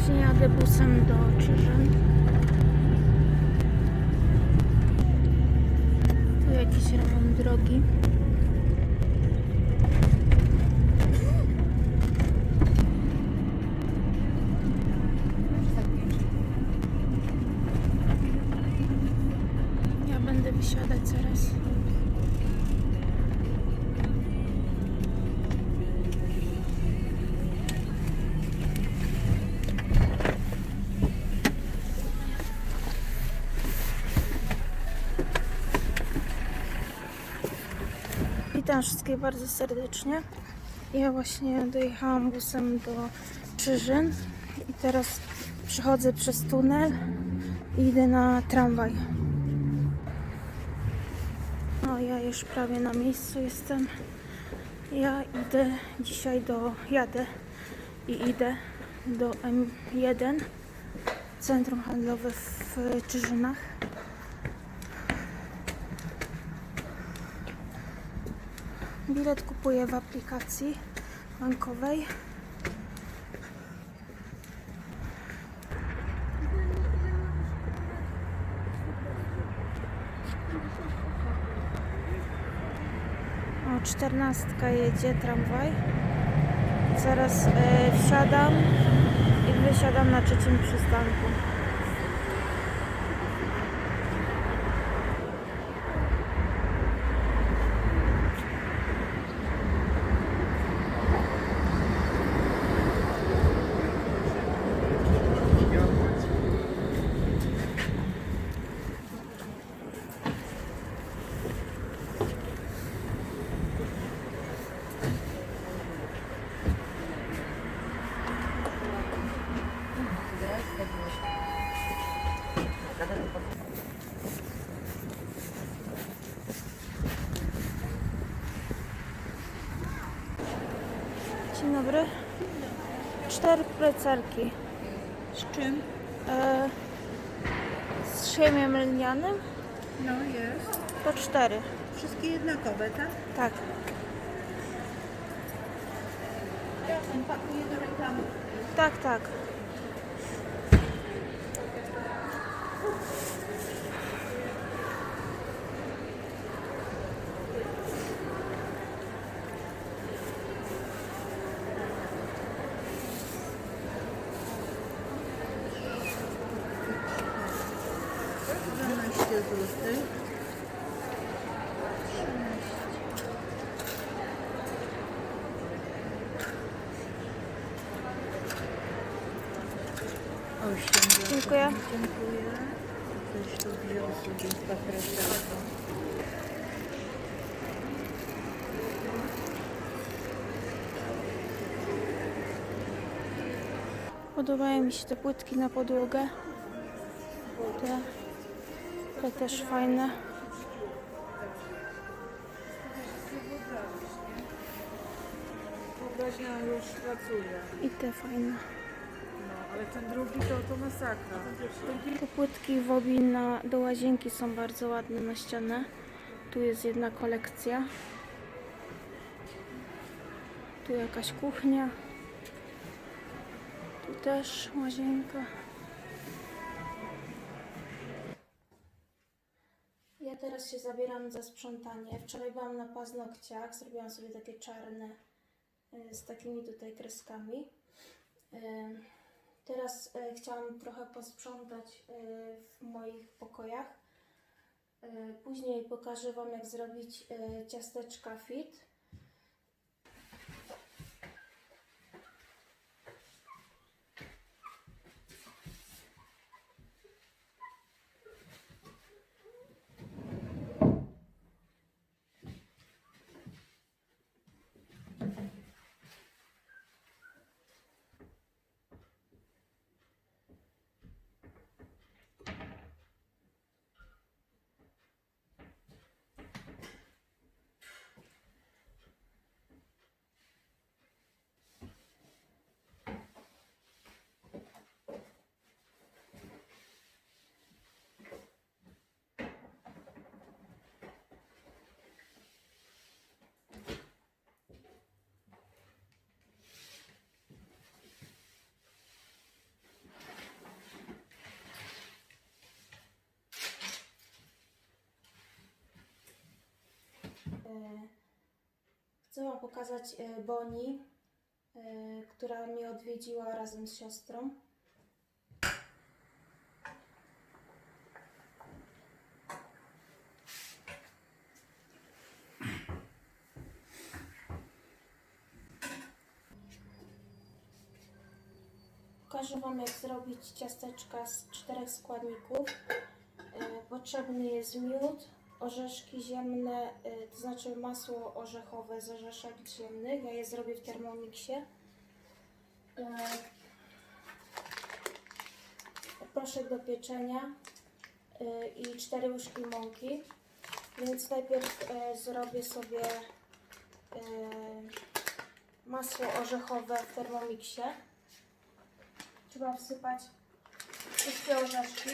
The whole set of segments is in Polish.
Właśnie jadę busem do Czyżyn. Tu jakiś remont drogi. Witam wszystkich bardzo serdecznie. Ja właśnie dojechałam busem do Czyżyn i teraz przechodzę przez tunel i idę na tramwaj. No ja już prawie na miejscu jestem. Ja idę dzisiaj do, jadę i idę do M1, centrum handlowe w Czyżynach. Bilet kupuję w aplikacji bankowej. O, czternastka jedzie tramwaj. Zaraz e, wsiadam i wysiadam na trzecim przystanku. Cztery plecerki. Z czym? E, z siemiem lnianym No jest. to cztery. Wszystkie jednakowe, tak? Tak. On pakuje do reklamy. Tak, tak. Dziękuję. Podobają mi się te płytki na podłogę. Te, te też fajne. Już pracuje, I te fajne. Ale ten drugi to, to masakra. Płytki wobi na, do łazienki są bardzo ładne na ścianę. Tu jest jedna kolekcja. Tu jakaś kuchnia. Tu też łazienka. Ja teraz się zabieram za sprzątanie. Wczoraj byłam na paznokciach, zrobiłam sobie takie czarne y, z takimi tutaj kreskami. Teraz e, chciałam trochę posprzątać e, w moich pokojach. E, później pokażę Wam, jak zrobić e, ciasteczka fit. Chcę Wam pokazać e, Boni, e, która mnie odwiedziła razem z siostrą. Pokażę Wam, jak zrobić ciasteczka z czterech składników. E, Potrzebny jest miód, orzeszki ziemne, e, to znaczy masło orzechowe z orzeszek ziemnych. Ja je zrobię w Thermomixie. E, Proszek do pieczenia e, i cztery łyżki mąki. Więc najpierw e, zrobię sobie masło orzechowe w Thermomixie. Trzeba wsypać wszystkie orzeszki.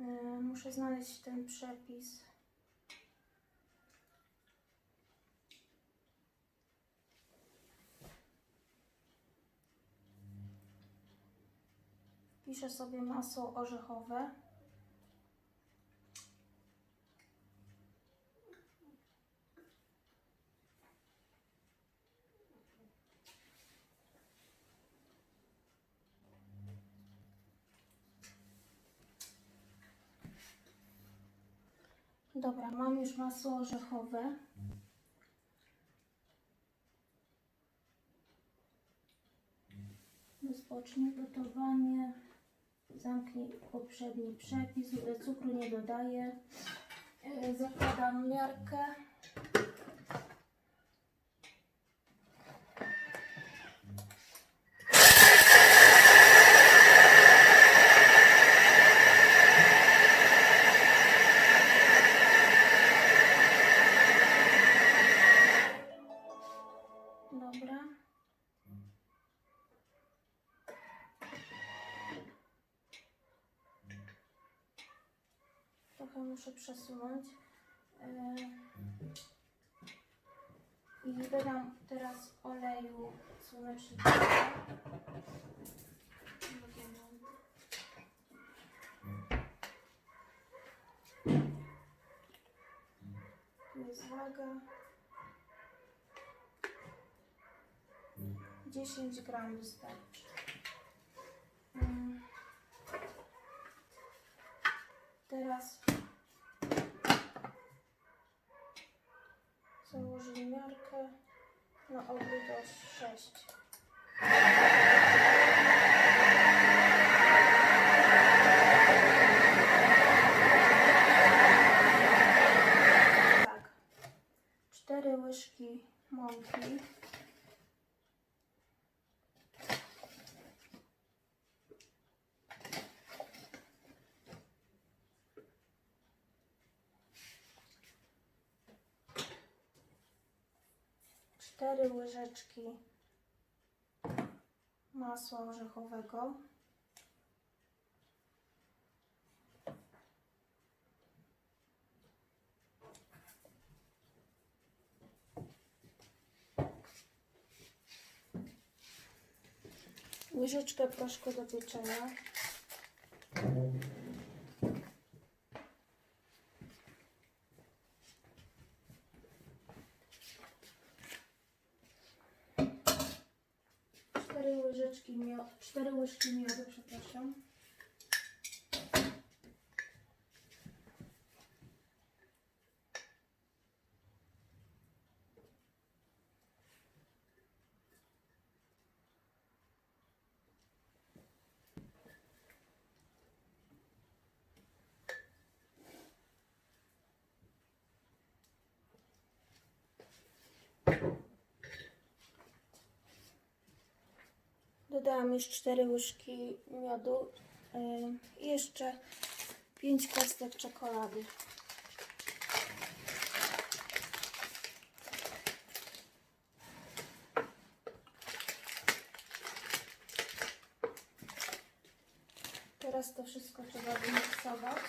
E, Muszę znaleźć ten przepis. Piszę sobie masło orzechowe. Dobra, mam już masło orzechowe. Rozpocznij gotowanie. Zamknij poprzedni przepis. Cukru nie dodaję. E, Zakładam miarkę. Muszę przesunąć. E, I dodam teraz oleju słonecznego. Tu waga. 10 gram wystarczy. Mm. Teraz założę miarkę na obrót 6. 4 łyżeczki masła orzechowego. Łyżeczkę proszku do pieczenia. Łyżeczki miodu, cztery łyżki miodu, przepraszam. Dodałam już 4 łyżki miodu ym, i jeszcze 5 kostek czekolady. Teraz to wszystko trzeba wymiksować.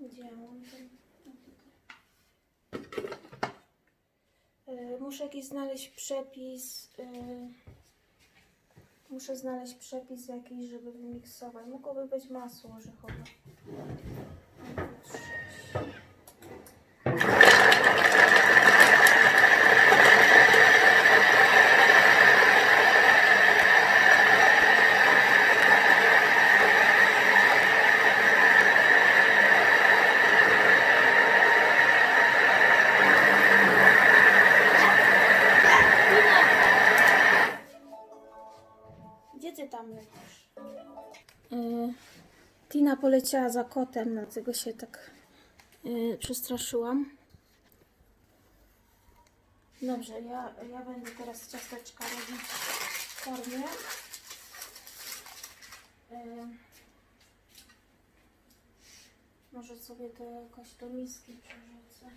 Gdzie ja mam ten? O, tutaj. Y, Muszę jakiś znaleźć przepis. y, muszę znaleźć przepis jakiś, żeby wymiksować. Mogłoby być masło orzechowe. Albo sześć. Gdzie ty tam lecisz? Yy, Tina poleciała za kotem, dlatego się tak yy, przestraszyłam. Dobrze, ja, ja będę teraz ciasteczka robić w formie. Yy, może sobie to jakoś do miski przerzucę.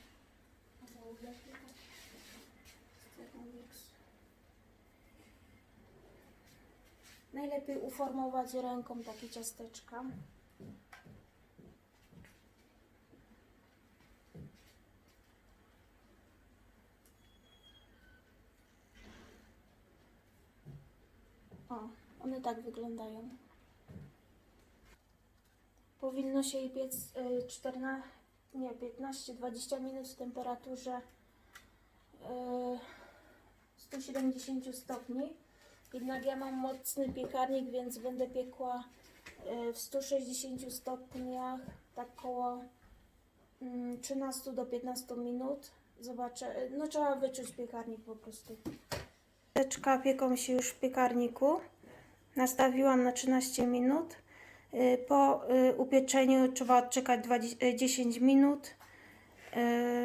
Albo tak. Z tego miksu. Najlepiej uformować ręką takie ciasteczka. O, one tak wyglądają. Powinno się je piec y, 14, nie 15-20 minut w temperaturze y, 170 stopni. Jednak ja mam mocny piekarnik, więc będę piekła e, w 160 stopniach tak koło mm, 13 do 15 minut. Zobaczę, no trzeba wyczuć piekarnik po prostu. Teczka pieką się już w piekarniku. Nastawiłam na 13 minut. E, Po e, upieczeniu trzeba odczekać 20, e, 10 minut,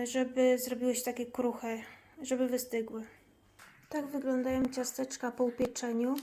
żeby zrobiły się takie kruche, żeby wystygły. Tak wyglądają ciasteczka po upieczeniu.